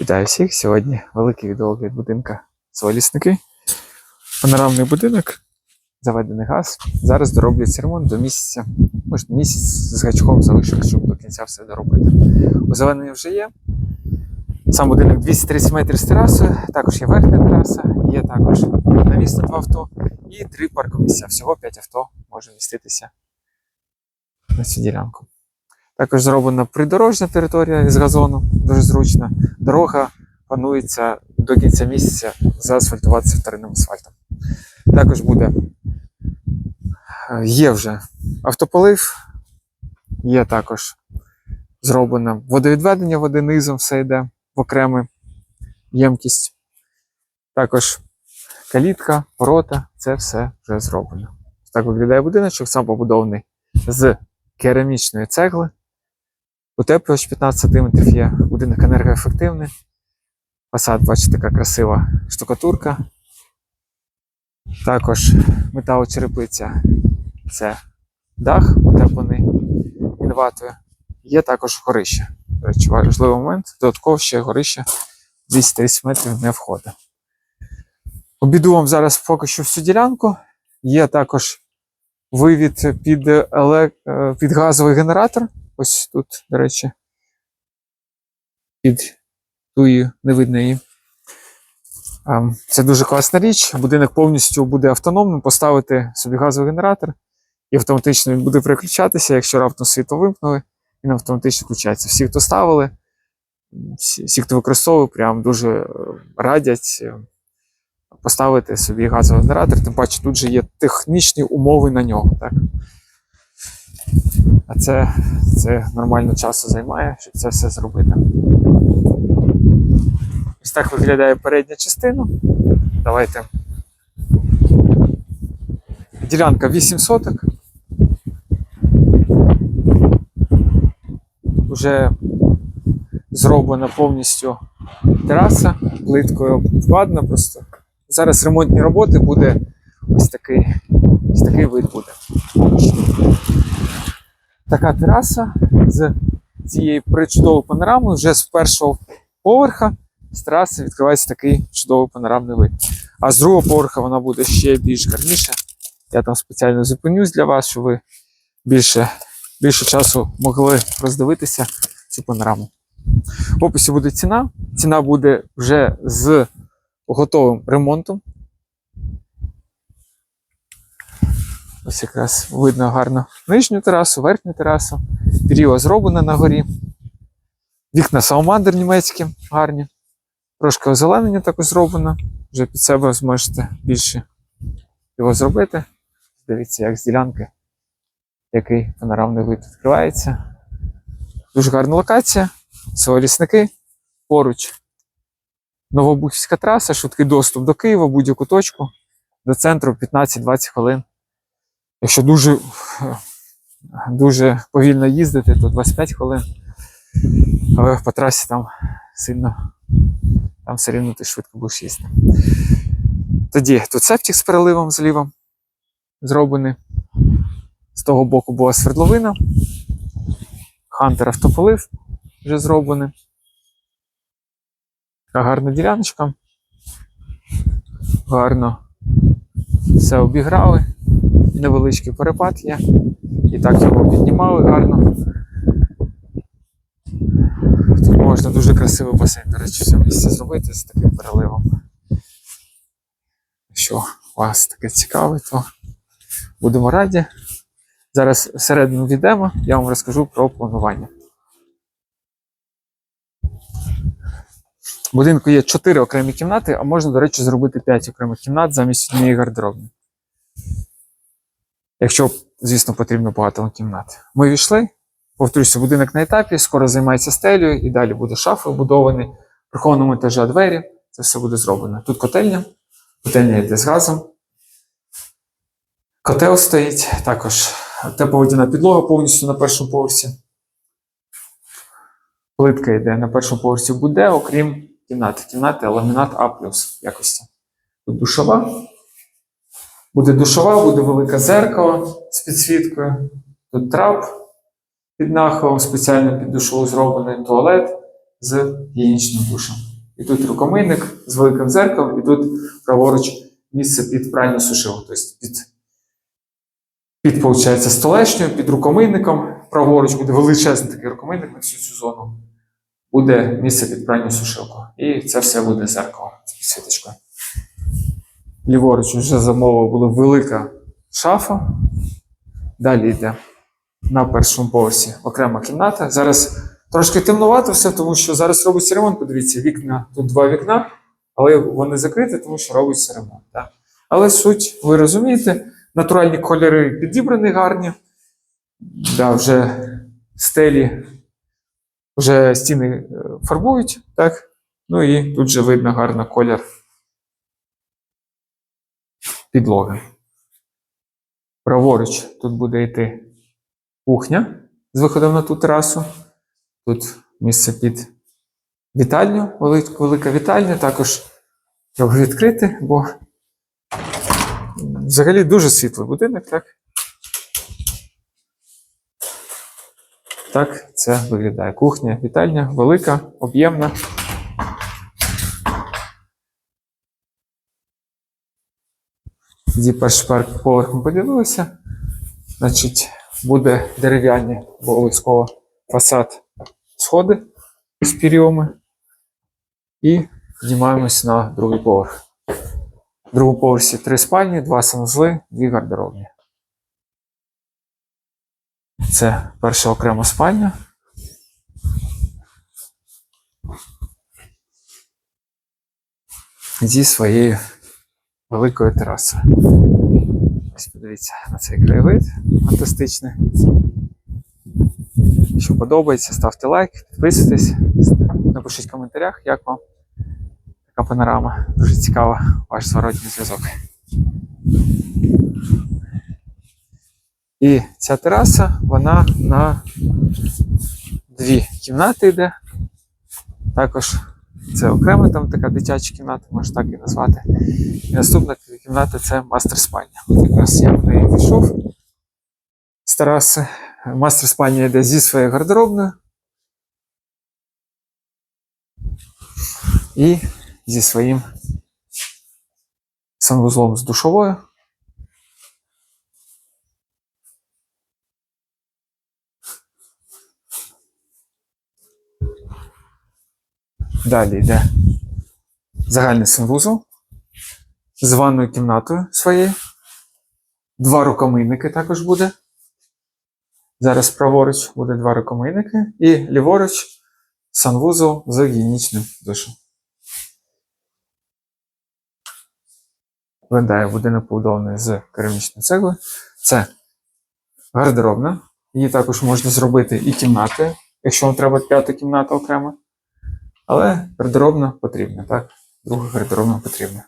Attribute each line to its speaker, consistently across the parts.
Speaker 1: Вітаю всіх! Сьогодні великий відеогляд будинка село Панорамний будинок, заведений газ. Зараз дороблюється ремонт до місяця. Може, місяць з гачком залишив, щоб до кінця все доробити. Озеленення вже є. Сам будинок 230 метрів з терасою, також є верхня тераса, є також навіс на два авто і три паркомісця. Всього 5 авто може міститися на цю ділянку. Також зроблена придорожня територія з газону, дуже зручна. Дорога планується до кінця місяця заасфальтуватися вторинним асфальтом. Також буде е, є вже автополив, є також зроблено водовідведення води низом, все йде в окрему ємкість. Також калітка, ворота, це все вже зроблено. Так виглядає будиночок, сам побудований з керамічної цегли. Утеплювач 15 см є, будинок енергоефективний. Фасад, бачите, така красива штукатурка. Також металочерепиця це дах, утеплений інватою. Є також горище. Речі, важливий момент. Додатково ще горище 230 метрів не входить. Обіду вам зараз поки що всю ділянку. Є також вивід під, еле... е, під газовий генератор. Ось тут, до речі, під тую не видно її. Це дуже класна річ. Будинок повністю буде автономним, поставити собі газовий генератор, і автоматично він буде переключатися, якщо раптом світло вимкнули, він автоматично включається. Всі, хто ставили, всі, всі хто використовує, прям дуже е, радять е, поставити собі газовий генератор. Тим паче тут же є технічні умови на нього. Так? А це, це нормально часу займає, щоб це все зробити. Ось так виглядає передня частина. Давайте. Ділянка 8 соток. Уже зроблена повністю тераса, плиткою вкладена просто. Зараз ремонтні роботи буде ось такий, ось такий вид буде. Така тераса з цією причудовою панорамою. Вже з першого поверха з тераси відкривається такий чудовий панорамний вид. А з другого поверха вона буде ще більш гарніша. Я там спеціально зупинюсь для вас, щоб ви більше, більше часу могли роздивитися цю панораму. В описі буде ціна. Ціна буде вже з готовим ремонтом. Ось якраз видно гарно нижню терасу, верхню терасу. Піріва зроблена на горі. Вікна Саламандр німецькі гарні. Трошки озеленення також зроблено. Вже під себе зможете більше його зробити. Дивіться, як з ділянки, який панорамний вид відкривається. Дуже гарна локація. Село лісники. Поруч Новобухівська траса, швидкий доступ до Києва, будь-яку точку. До центру 15-20 хвилин. Якщо дуже, дуже повільно їздити, то 25 хвилин. Але по трасі там сильно, там все рівно ти швидко будеш їздити. Тоді тут септик з переливом зліва зроблений. З того боку була свердловина. Хантер автополив вже зроблений. Така гарна діляночка. Гарно все обіграли невеличкий перепад є. І так його піднімали гарно. Тут можна дуже красивий басейн, до речі, в цьому місці зробити з таким переливом. Якщо вас таке цікаве, то будемо раді. Зараз всередину війдемо, я вам розкажу про планування. В будинку є 4 окремі кімнати, а можна, до речі, зробити 5 окремих кімнат замість однієї гардеробної. Якщо, звісно, потрібно багато кімнат. Ми війшли. Повторюся, будинок на етапі, скоро займається стелею, і далі буде шафи вбудовані, в прихованому етажі двері. Це все буде зроблено. Тут котельня, котельня йде з газом. Котел стоїть, також тепловодяна підлога повністю на першому поверсі. Плитка йде на першому поверсі буде, окрім кімнати. Кімнати ламінат А якості. Тут душова. Буде душова, буде велике зеркало з підсвіткою. Тут трап під нахилом, спеціально під душову зроблений туалет з гігієнічним душем. І тут рукомийник з великим зеркалом, і тут праворуч місце під пральну сушилку. Тобто під, під получається, столешньою, під рукомийником. Праворуч буде величезний такий рукомийник на всю цю зону. Буде місце під пральну сушилку. І це все буде зеркало з підсвіточкою. Ліворуч вже замовила була велика шафа. Далі йде на першому поверсі окрема кімната. Зараз трошки темнувато все, тому що зараз робиться ремонт. Подивіться, вікна, тут два вікна, але вони закриті, тому що робиться ремонт. Так? Але суть, ви розумієте, натуральні кольори підібрані гарні. Да, вже стелі, вже стіни е, фарбують, так? Ну і тут же видно гарно колір підлоги. Праворуч тут буде йти кухня з виходом на ту терасу. Тут місце під вітальню, велика вітальня, також треба відкрити, бо взагалі дуже світлий будинок, так? Так це виглядає. Кухня, вітальня велика, об'ємна. Тоді перший пар- поверх ми подивилися. Значить, буде дерев'яні, обов'язково фасад сходи з піріоми. І піднімаємось на другий поверх. В другому поверсі три спальні, два санузли, дві гардеробні. Це перша окрема спальня. Зі своєю великою терасою. Ось подивіться на цей краєвид фантастичний. Якщо подобається, ставте лайк, підписуйтесь, напишіть в коментарях, як вам така панорама. Дуже цікава ваш зворотній зв'язок. І ця тераса, вона на дві кімнати йде. Також це окрема там така дитяча кімната, можна так і назвати. І наступна кімната це мастер спальня. От якраз я в неї пішов з. Мастер спальня йде зі своєю гардеробною. І зі своїм санвузлом з душовою. Далі йде загальний санвузол з ванною кімнатою своєю. Два рукомийники також буде. Зараз праворуч буде два рукомийники. І ліворуч санвузол з гігієнічним душем. Виглядає будинок побудований з керамічної цегли. Це гардеробна. Її також можна зробити і кімнати, якщо вам треба п'ята кімната окремо. Але гардеробна потрібна, так? Друга гардеробна потрібна.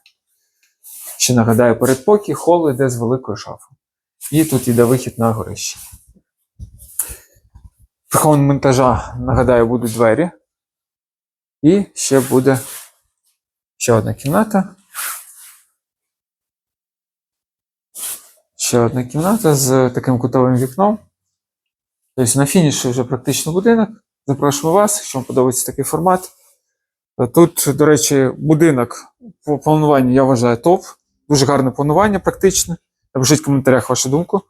Speaker 1: Ще нагадаю, передпокій, хол йде з великою шафою. І тут йде вихід на горище. Прихован монтажа, нагадаю, будуть двері. І ще буде ще одна кімната. Ще одна кімната з таким кутовим вікном. Тобто на фініші вже практично будинок. Запрошуємо вас, якщо вам подобається такий формат. Тут, до речі, будинок по плануванню я вважаю топ. Дуже гарне планування, практичне. Напишіть в коментарях вашу думку.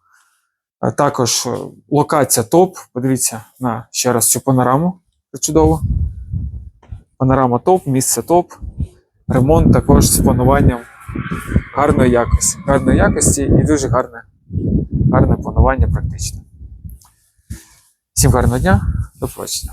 Speaker 1: Також е, локація топ. Подивіться на ще раз цю панораму. Це чудово. Панорама топ, місце топ. Ремонт також з плануванням гарної якості. Гарної якості і дуже гарне, гарне планування практичне. Всім гарного дня, до побачення.